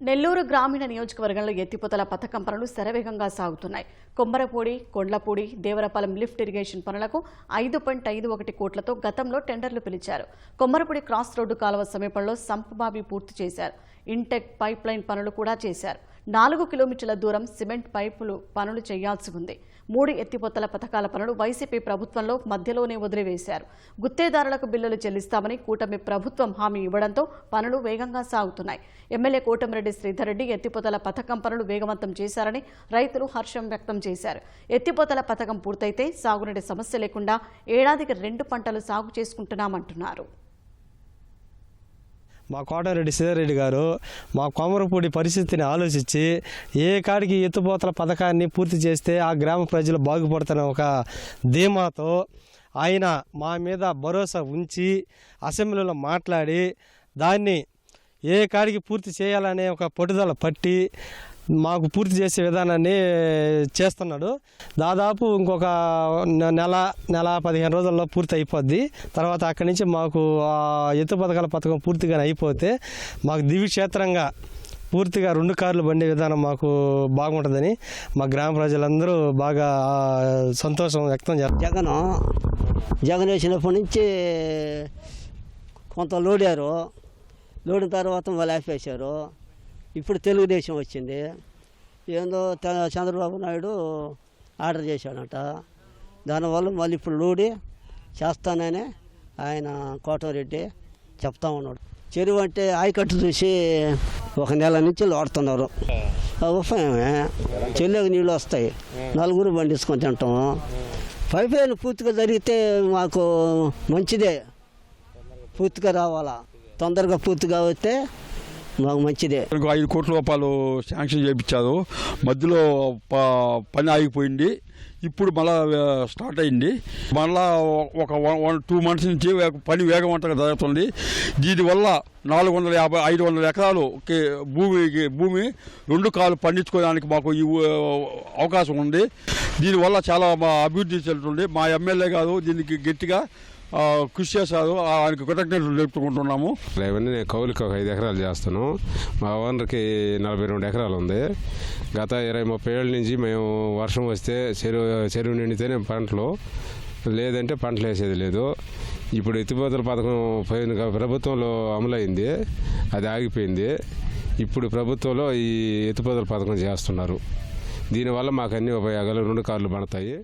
నెల్లూరు గ్రామీణ నియోజకవర్గంలో ఎత్తిపోతల పథకం పనులు శరవేగంగా సాగుతున్నాయి. కొమ్మరపూడి కొండ్లపూడి దేవరపాలెం లిఫ్ట్ ఇరిగేషన్ పనులకు ఐదు పాయింట్ ఐదు ఒకటి కోట్లతో గతంలో టెండర్లు పిలిచారు. కొమ్మరపూడి క్రాస్ రోడ్డు కాలువ సమీపంలో సంపబావి పూర్తి చేశారు. ఇంటెక్ పైప్ లైన్ పనులు కూడా చేశారు. నాలుగు కిలోమీటర్ల దూరం సిమెంట్ పైపులు పనులు చేయాల్సి ఉంది. మూడు ఎత్తిపోతల పథకాల పనులు వైసీపీ ప్రభుత్వంలో మధ్యలోనే వదిలివేశారు. గుత్తేదారులకు బిల్లులు చెల్లిస్తామని కూటమి ప్రభుత్వం హామీ ఇవ్వడంతో పనులు వేగంగా సాగుతున్నాయి. ఎమ్మెల్యే కోటమిరెడ్డి శ్రీధర్ రెడ్డి ఎత్తిపోతల పథకం పనులు వేగవంతం చేశారని రైతులు హర్షం వ్యక్తం చేశారు. ఎత్తిపోతల పథకం పూర్తయితే సాగునీటి సమస్య లేకుండా ఏడాదికి రెండు పంటలు సాగు చేసుకుంటున్నామంటున్నారు. మా కోటారెడ్డి సీతారెడ్డి గారు మా కొమరపూడి పరిస్థితిని ఆలోచించి ఏ కాడికి ఎత్తుపోతల పథకాన్ని పూర్తి చేస్తే ఆ గ్రామ ప్రజలు బాగుపడుతున్న ఒక ధీమాతో ఆయన మా మీద భరోసా ఉంచి అసెంబ్లీలో మాట్లాడి దాన్ని ఏ కాడికి పూర్తి చేయాలనే ఒక పట్టుదల పట్టి మాకు పూర్తి చేసే విధానాన్ని చేస్తున్నాడు. దాదాపు ఇంకొక నెల నెల పదిహేను రోజుల్లో పూర్తి అయిపోద్ది. తర్వాత అక్కడి నుంచి మాకు ఆ ఎత్తు పథకాల పథకం పూర్తిగా అయిపోతే మాకు దివ్యక్షేత్రంగా పూర్తిగా రెండు కార్లు బండి విధానం మాకు బాగుంటుందని మా గ్రామ ప్రజలందరూ బాగా సంతోషం వ్యక్తం చేస్తారు జగన్ జగన్ వేసినప్పటి నుంచి కొంత లోడారు. లోడిన తర్వాత వాళ్ళు ఆపేశారు. ఇప్పుడు తెలుగుదేశం వచ్చింది. ఏందో చంద్రబాబు నాయుడు ఆర్డర్ చేశాడంట. దానివల్ల మళ్ళీ ఇప్పుడు లోడి చేస్తానని ఆయన కోటమిరెడ్డి చెప్తా ఉన్నాడు. చెరువు అంటే ఆయకట్టు చూసి ఒక నెల నుంచి లోడుతున్నారు. ఉపాయమే చెల్లెకి నీళ్ళు వస్తాయి. నలుగురు పండించుకొని తింటాము. పైప్ లైన్ పూర్తిగా జరిగితే మాకు మంచిదే. పూర్తిగా రావాలా? తొందరగా పూర్తిగా కావస్తే మాకు మంచిదే. ఐదు కోట్ల రూపాయలు శాంక్షన్ చేయించారు. మధ్యలో ప- పని ఆగిపోయింది. ఇప్పుడు మళ్ళా స్టార్ట్ అయింది. మళ్ళా ఒక వన్ టూ మంత్స్ నుంచి పని వేగవంతంగా జరుగుతుంది. దీనివల్ల నాలుగు వందల యాభై ఐదు వందల ఎకరాలు భూమికి భూమి రెండు కాలు పండించుకోవడానికి మాకు ఈ అవకాశం ఉంది. దీనివల్ల చాలా మా అభివృద్ధి చెందుతుంది. మా ఎమ్మెల్యే గారు దీనికి గట్టిగా కృషి చేశారు. ఆయనకు కృతజ్ఞతలు తెలుపుకుంటున్నాము. ఇవన్నీ నేను కౌలుకి ఒక ఐదు ఎకరాలు చేస్తాను. మా ఓనర్కి నలభై రెండు ఎకరాలు ఉంది. గత ఇరవై ముప్పై ఏళ్ళ నుంచి మేము వర్షం వస్తే చెరువు చెరువు నిండితేనే పంటలు. లేదంటే పంటలు వేసేది లేదు. ఇప్పుడు ఎత్తిపోతల పథకం పోయిన ప్రభుత్వంలో అమలైంది. అది ఆగిపోయింది. ఇప్పుడు ప్రభుత్వంలో ఈ ఎత్తిపోతల పథకం చేస్తున్నారు. దీనివల్ల మాకు అన్ని ఉపయోగాలు రెండు కార్లు పడతాయి.